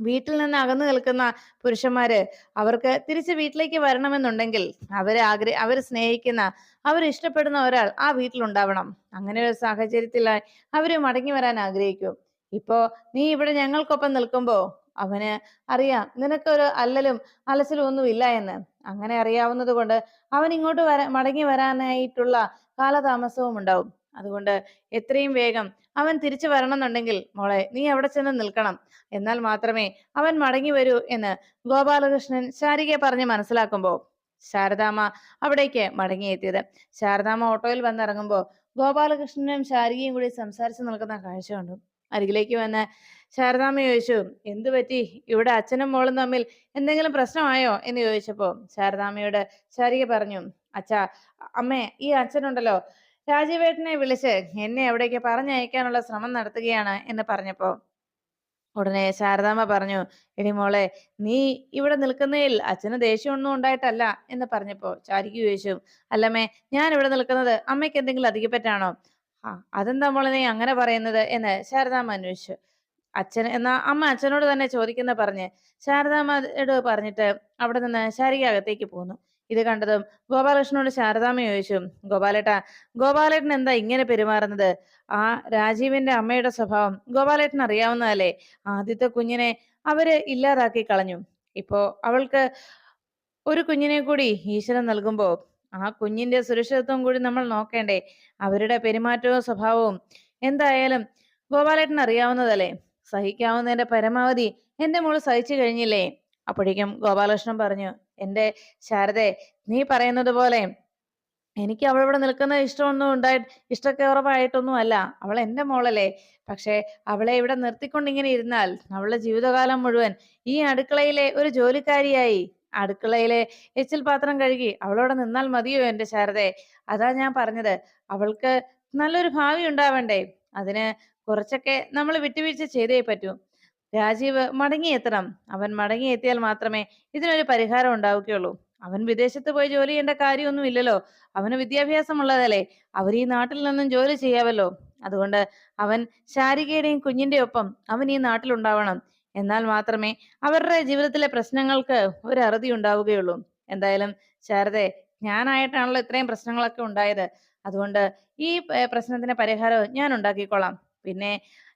വീട്ടിൽ നിന്ന് അകന്നു നിൽക്കുന്ന പുരുഷന്മാര് അവർക്ക് തിരിച്ച് വീട്ടിലേക്ക് വരണമെന്നുണ്ടെങ്കിൽ അവരെ ആഗ്രഹ അവർ സ്നേഹിക്കുന്ന അവർ ഇഷ്ടപ്പെടുന്ന ഒരാൾ ആ വീട്ടിലുണ്ടാവണം അങ്ങനെ ഒരു സാഹചര്യത്തിലായി അവർ മടങ്ങി വരാൻ ആഗ്രഹിക്കും. ഇപ്പോ നീ ഇവിടെ ഞങ്ങൾക്കൊപ്പം നിൽക്കുമ്പോ അവന് അറിയാം നിനക്കൊരു അല്ലലും അലസലും ഒന്നും ഇല്ല എന്ന്. അങ്ങനെ അറിയാവുന്നത് കൊണ്ട് അവൻ ഇങ്ങോട്ട് വര മടങ്ങി വരാനായിട്ടുള്ള കാലതാമസവും ഉണ്ടാവും. അതുകൊണ്ട് എത്രയും വേഗം അവൻ തിരിച്ചു വരണമെന്നുണ്ടെങ്കിൽ മോളെ നീ അവിടെ ചെന്ന് നിൽക്കണം. എന്നാൽ മാത്രമേ അവൻ മടങ്ങി വരൂ എന്ന് ഗോപാലകൃഷ്ണൻ ശാരികയെ പറഞ്ഞ് മനസ്സിലാക്കുമ്പോൾ ശാരദാമ്മ അവിടേക്ക് മടങ്ങിയെത്തിയത്. ശാരദാമ്മ ഓട്ടോയിൽ വന്നിറങ്ങുമ്പോൾ ഗോപാലകൃഷ്ണനും ശാരികയും കൂടി സംസാരിച്ചു നിൽക്കുന്ന കാഴ്ച കണ്ടു. അരികിലേക്ക് വന്ന് ശാരദാമ്മ ചോദിച്ചു എന്തു പറ്റി? ഇവിടെ അച്ഛനും മോളും തമ്മിൽ എന്തെങ്കിലും പ്രശ്നമായോ? എന്ന് ചോദിച്ചപ്പോ ശാരദാമ്മയോട് ശാരിക പറഞ്ഞു അച്ഛാ അമ്മേ ഈ അച്ഛനുണ്ടല്ലോ. രാജീവേട്ടനെ വിളിച്ച് എന്നെ അവിടേക്ക് പറഞ്ഞയക്കാനുള്ള ശ്രമം നടത്തുകയാണ് എന്ന് പറഞ്ഞപ്പോ ഉടനെ ശാരദാമ്മ പറഞ്ഞു എടി മോളെ നീ ഇവിടെ നിൽക്കുന്നതിൽ അച്ഛന് ദേഷ്യമൊന്നും ഉണ്ടായിട്ടല്ല എന്ന് പറഞ്ഞപ്പോ ചാരിക്ക് ചോദിച്ചു അല്ലമ്മേ ഞാൻ ഇവിടെ നിൽക്കുന്നത് അമ്മയ്ക്ക് എന്തെങ്കിലും അധികപ്പറ്റാണോ? ആ അതെന്താ മോളെ നീ അങ്ങനെ പറയുന്നത്? എന്ന് ശാരദാമ്മ അന്വേഷിച്ചു. അച്ഛൻ എന്നാ അമ്മ അച്ഛനോട് തന്നെ ചോദിക്കുന്ന പറഞ്ഞ് ശാരദാമ്മയോട് പറഞ്ഞിട്ട് അവിടെ നിന്ന് ശാരിക അകത്തേക്ക് പോന്നു. ഇത് കണ്ടതും ഗോപാലകൃഷ്ണനോട് ശാരദാമ്മ ചോദിച്ചു ഗോപാലേട്ട ഗോപാലേട്ടൻ എന്താ ഇങ്ങനെ പെരുമാറുന്നത്? ആ രാജീവിന്റെ അമ്മയുടെ സ്വഭാവം ഗോപാലേട്ടൻ അറിയാവുന്നതല്ലേ? ആദ്യത്തെ കുഞ്ഞിനെ അവർ ഇല്ലാതാക്കി കളഞ്ഞു. ഇപ്പോ അവൾക്ക് ഒരു കുഞ്ഞിനെ കൂടി ഈശ്വരൻ നൽകുമ്പോ ആ കുഞ്ഞിന്റെ സുരക്ഷിതത്വം കൂടി നമ്മൾ നോക്കേണ്ടേ? അവരുടെ പെരുമാറ്റവും സ്വഭാവവും എന്തായാലും ഗോപാലേട്ടൻ അറിയാവുന്നതല്ലേ? സഹിക്കാവുന്നതിന്റെ പരമാവധി എന്റെ മോൾ സഹിച്ചു കഴിഞ്ഞില്ലേ? അപ്പോഴേക്കും ഗോപാലകൃഷ്ണൻ പറഞ്ഞു എന്റെ ശാരദേ നീ പറയുന്നത് പോലെ എനിക്ക് അവളിവിടെ നിൽക്കുന്നത് ഇഷ്ടമൊന്നും ഉണ്ടായി ഇഷ്ടക്കുറവായിട്ടൊന്നും അല്ല അവൾ എന്റെ മോളല്ലേ. പക്ഷേ അവളെ ഇവിടെ നിർത്തിക്കൊണ്ട് ഇങ്ങനെ ഇരുന്നാൽ അവളുടെ ജീവിതകാലം മുഴുവൻ ഈ അടുക്കളയിലെ ഒരു ജോലിക്കാരിയായി. അടുക്കളയിലെ എച്ചിൽ പാത്രം കഴുകി അവളോടെ നിന്നാൽ മതിയോ എന്റെ ശാരദേ? അതാ ഞാൻ പറഞ്ഞത്. അവൾക്ക് നല്ലൊരു ഭാവി ഉണ്ടാവണ്ടേ? അതിന് കുറച്ചൊക്കെ നമ്മൾ വിട്ടുവീഴ്ച ചെയ്തേ പറ്റൂ. രാജീവ് മടങ്ങിയെത്തണം. അവൻ മടങ്ങിയെത്തിയാൽ മാത്രമേ ഇതിനൊരു പരിഹാരം ഉണ്ടാവുകയുള്ളൂ. അവൻ വിദേശത്ത് പോയി ജോലി ചെയ്യേണ്ട കാര്യമൊന്നും ഇല്ലല്ലോ. അവന് വിദ്യാഭ്യാസമുള്ളതല്ലേ? അവർ ഈ നാട്ടിൽ നിന്നും ജോലി ചെയ്യാവല്ലോ. അതുകൊണ്ട് അവൻ ശാരികയുടെയും കുഞ്ഞിന്റെ ഒപ്പം അവൻ ഈ നാട്ടിലുണ്ടാവണം. എന്നാൽ മാത്രമേ അവരുടെ ജീവിതത്തിലെ പ്രശ്നങ്ങൾക്ക് ഒരു അറുതി ഉണ്ടാവുകയുള്ളൂ. എന്തായാലും ശാരദെ ഞാനായിട്ടാണല്ലോ ഇത്രയും പ്രശ്നങ്ങളൊക്കെ ഉണ്ടായത്. അതുകൊണ്ട് ഈ പ്രശ്നത്തിന്റെ പ്രശ്നത്തിന് പരിഹാരം ഞാൻ ഉണ്ടാക്കിക്കോളാം. പിന്നെ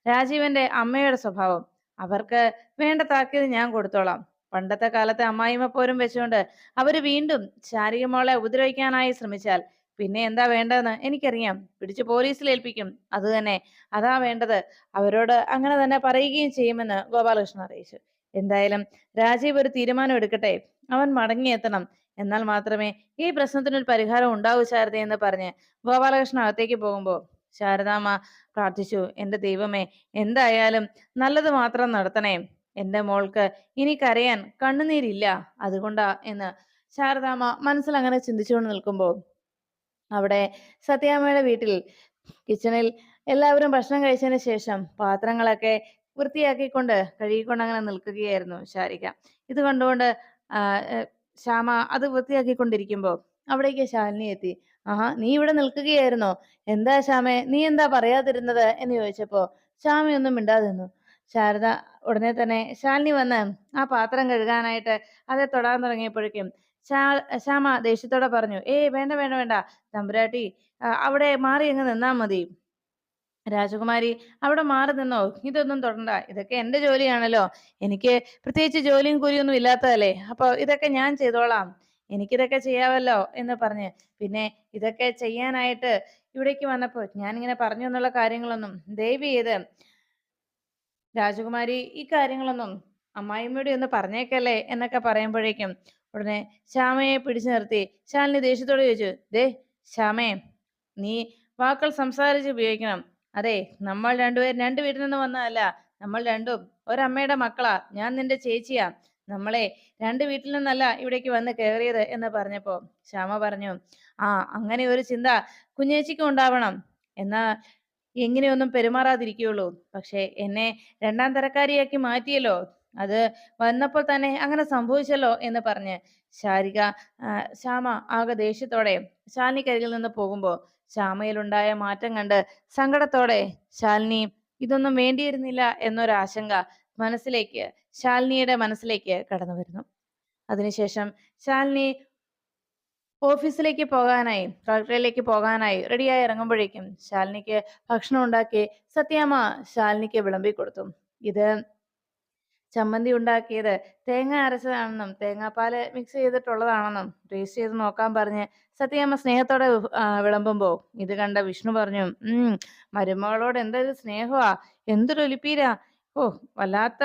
രാജീവന്റെ അമ്മയുടെ സ്വഭാവം. അവർക്ക് വേണ്ട താക്കീത് ഞാൻ കൊടുത്തോളാം. പണ്ടത്തെ കാലത്തെ അമ്മായിമ്മ പോരും വെച്ചുകൊണ്ട് അവർ വീണ്ടും ശാരിക മോളെ ഉപദ്രവിക്കാനായി ശ്രമിച്ചാൽ പിന്നെ എന്താ വേണ്ടതെന്ന് എനിക്കറിയാം. പിടിച്ച് പോലീസിൽ ഏൽപ്പിക്കും. അത് തന്നെ. അതാ വേണ്ടത്. അവരോട് അങ്ങനെ തന്നെ പറയുകയും ചെയ്യുമെന്ന് ഗോപാലകൃഷ്ണൻ അറിയിച്ചു. എന്തായാലും രാജീവ് ഒരു തീരുമാനം എടുക്കട്ടെ. അവൻ മടങ്ങിയെത്തണം. എന്നാൽ മാത്രമേ ഈ പ്രശ്നത്തിനൊരു പരിഹാരം ഉണ്ടാവൂ ശാരദ എന്ന് പറഞ്ഞ് ഗോപാലകൃഷ്ണൻ അകത്തേക്ക് പോകുമ്പോൾ ശാരദാമ്മ പ്രാർത്ഥിച്ചു. എന്റെ ദൈവമേ എന്തായാലും നല്ലത് മാത്രം നടത്തണേ. എന്റെ മോൾക്ക് ഇനി കരയാൻ കണ്ണുനീരില്ല. അതുകൊണ്ടാ എന്ന് ശാരദാമ്മ മനസ്സിൽ അങ്ങനെ ചിന്തിച്ചുകൊണ്ട് നിൽക്കുമ്പോൾ അവിടെ സത്യാമ്മയുടെ വീട്ടിൽ കിച്ചണിൽ എല്ലാവരും ഭക്ഷണം കഴിച്ചതിന് ശേഷം പാത്രങ്ങളൊക്കെ വൃത്തിയാക്കിക്കൊണ്ട് കഴുകിക്കൊണ്ട് അങ്ങനെ നിൽക്കുകയായിരുന്നു ശാരിക. ഇത് കണ്ടുകൊണ്ട് ശ്യാമ അത് വൃത്തിയാക്കിക്കൊണ്ടിരിക്കുമ്പോൾ അവിടേക്ക് ശാലിനി എത്തി. ആഹാ നീ ഇവിടെ നിൽക്കുകയായിരുന്നോ? എന്താ ശ്യാമേ? നീ എന്താ പറയാതിരുന്നത്? എന്ന് ചോദിച്ചപ്പോ ശ്യാമയൊന്നും മിണ്ടാതെ നിന്നു ശാരദ ഉടനെ തന്നെ ശാലിനി വന്ന് ആ പാത്രം കഴുകാനായിട്ട് അത് തൊടാൻ തുടങ്ങിയപ്പോഴേക്കും ശ്യാമ ദേഷ്യത്തോടെ പറഞ്ഞു ഏയ് വേണ്ട വേണ്ട വേണ്ട. തമ്പുരാട്ടി അവിടെ മാറി അങ്ങ് നിന്നാ മതി. രാജകുമാരി അവിടെ മാറി നിന്നോ? ഇതൊന്നും തൊടണ്ട. ഇതൊക്കെ എന്റെ ജോലിയാണല്ലോ. എനിക്ക് പ്രത്യേകിച്ച് ജോലിയും കൂലിയൊന്നും ഇല്ലാത്തതല്ലേ. അപ്പൊ ഇതൊക്കെ ഞാൻ ചെയ്തോളാം. എനിക്കിതൊക്കെ ചെയ്യാമല്ലോ എന്ന് പറഞ്ഞ്. പിന്നെ ഇതൊക്കെ ചെയ്യാനായിട്ട് ഇവിടേക്ക് വന്നപ്പോ ഞാനിങ്ങനെ പറഞ്ഞു എന്നുള്ള കാര്യങ്ങളൊന്നും ദയവ് ചെയ്ത് രാജകുമാരി ഈ കാര്യങ്ങളൊന്നും അമ്മായിമ്മയോട് ഒന്ന് പറഞ്ഞേക്കല്ലേ എന്നൊക്കെ പറയുമ്പോഴേക്കും ഉടനെ ശ്യാമയെ പിടിച്ചു നിർത്തി. ശാലിനി ദേഷ്യത്തോട് ചോദിച്ചു ദേ ശ്യാമേ നീ വാക്കുകൾ സംസാരിച്ച് ഉപയോഗിക്കണം. അതെ നമ്മൾ രണ്ടുപേരും രണ്ട് വീട്ടിൽ നിന്ന് വന്നതല്ല നമ്മൾ രണ്ടും ഒരമ്മയുടെ മക്കളാ. ഞാൻ നിന്റെ ചേച്ചിയാ. നമ്മളെ രണ്ട് വീട്ടിൽ നിന്നല്ല ഇവിടേക്ക് വന്ന് കയറിയത് എന്ന് പറഞ്ഞപ്പോ ശ്യാമ പറഞ്ഞു ആ അങ്ങനെ ഒരു ചിന്ത കുഞ്ഞേച്ചിക്കും ഉണ്ടാവണം. എന്നാ എങ്ങനെയൊന്നും പെരുമാറാതിരിക്കുകയുള്ളൂ. പക്ഷെ എന്നെ രണ്ടാം തരക്കാരിയാക്കി മാറ്റിയല്ലോ. അത് വന്നപ്പോൾ തന്നെ അങ്ങനെ സംഭവിച്ചല്ലോ എന്ന് പറഞ്ഞ് ശാരിക ശ്യാമ ആകെ ദേഷ്യത്തോടെ ശാലിനിക്കരികിൽ നിന്ന് പോകുമ്പോൾ ശ്യാമയിലുണ്ടായ മാറ്റം കണ്ട് സങ്കടത്തോടെ ശാലിനി ഇതൊന്നും വേണ്ടിയിരുന്നില്ല എന്നൊരാശങ്ക മനസ്സിലേക്ക് ശാലിനിയുടെ മനസ്സിലേക്ക് കടന്നു വരുന്നു. അതിനുശേഷം ശാലിനി ഓഫീസിലേക്ക് പോകാനായി ഫാക്ടറിയിലേക്ക് പോകാനായി റെഡിയായി ഇറങ്ങുമ്പോഴേക്കും ശാലിനിക്ക് ഭക്ഷണം ഉണ്ടാക്കി സത്യാമ്മ ശാലിനിക്ക് വിളമ്പി കൊടുത്തു. ഇത് ചമ്മന്തി ഉണ്ടാക്കിയത് തേങ്ങ അരച്ചതാണെന്നും തേങ്ങാപ്പാൽ മിക്സ് ചെയ്തിട്ടുള്ളതാണെന്നും ടേസ്റ്റ് ചെയ്ത് നോക്കാൻ പറഞ്ഞ് സത്യാമ്മ സ്നേഹത്തോടെ വിളമ്പുമ്പോൾ വിളമ്പുമ്പോ ഇത് കണ്ട വിഷ്ണു പറഞ്ഞു ഉം മരുമകളോട് എന്തൊരു സ്നേഹമാ എന്തൊരു ഒലിപ്പീരാ ഓ വല്ലാത്ത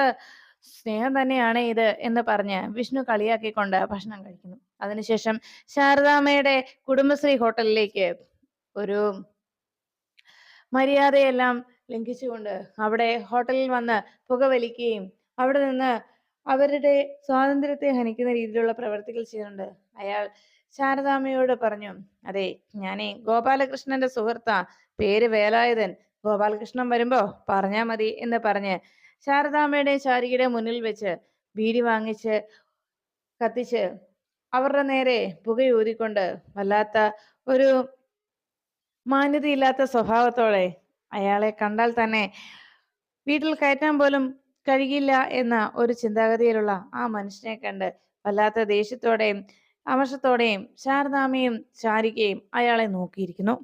സ്നേഹം തന്നെയാണ് ഇത് എന്ന് പറഞ്ഞ് വിഷ്ണു കളിയാക്കിക്കൊണ്ട് ഭക്ഷണം കഴിക്കുന്നു. അതിനുശേഷം ശാരദാമ്മയുടെ കുടുംബശ്രീ ഹോട്ടലിലേക്ക് ഒരു മര്യാദയെല്ലാം ലംഘിച്ചുകൊണ്ട് അവിടെ ഹോട്ടലിൽ വന്ന് പുകവലിക്കുകയും അവിടെ നിന്ന് അവരുടെ സ്വാതന്ത്ര്യത്തെ ഹനിക്കുന്ന രീതിയിലുള്ള പ്രവർത്തികൾ ചെയ്യുന്നുണ്ട്. അയാൾ ശാരദാമ്മയോട് പറഞ്ഞു അതെ ഞാനേ ഗോപാലകൃഷ്ണന്റെ സുഹൃത്താ പേര് വേലായുധൻ. ഗോപാലകൃഷ്ണൻ വരുമ്പോ പറഞ്ഞാ മതി എന്ന് പറഞ്ഞ് ശാരദാമ്മയുടെ ശാരികയുടെ മുന്നിൽ വെച്ച് ബീഡി വാങ്ങിച്ച് കത്തിച്ച് അവരുടെ നേരെ പുകയൂതിക്കൊണ്ട് വല്ലാത്ത ഒരു മാന്യതയില്ലാത്ത സ്വഭാവത്തോടെ അയാളെ കണ്ടാൽ തന്നെ വീട്ടിൽ കയറ്റാൻ പോലും കഴിയില്ല എന്ന ഒരു ചിന്താഗതിയിലുള്ള ആ മനുഷ്യനെ കണ്ട് വല്ലാത്ത ദേഷ്യത്തോടെയും അമർഷത്തോടെയും ശാരദാമ്മയും ശാരികയും അയാളെ നോക്കിയിരിക്കുന്നു.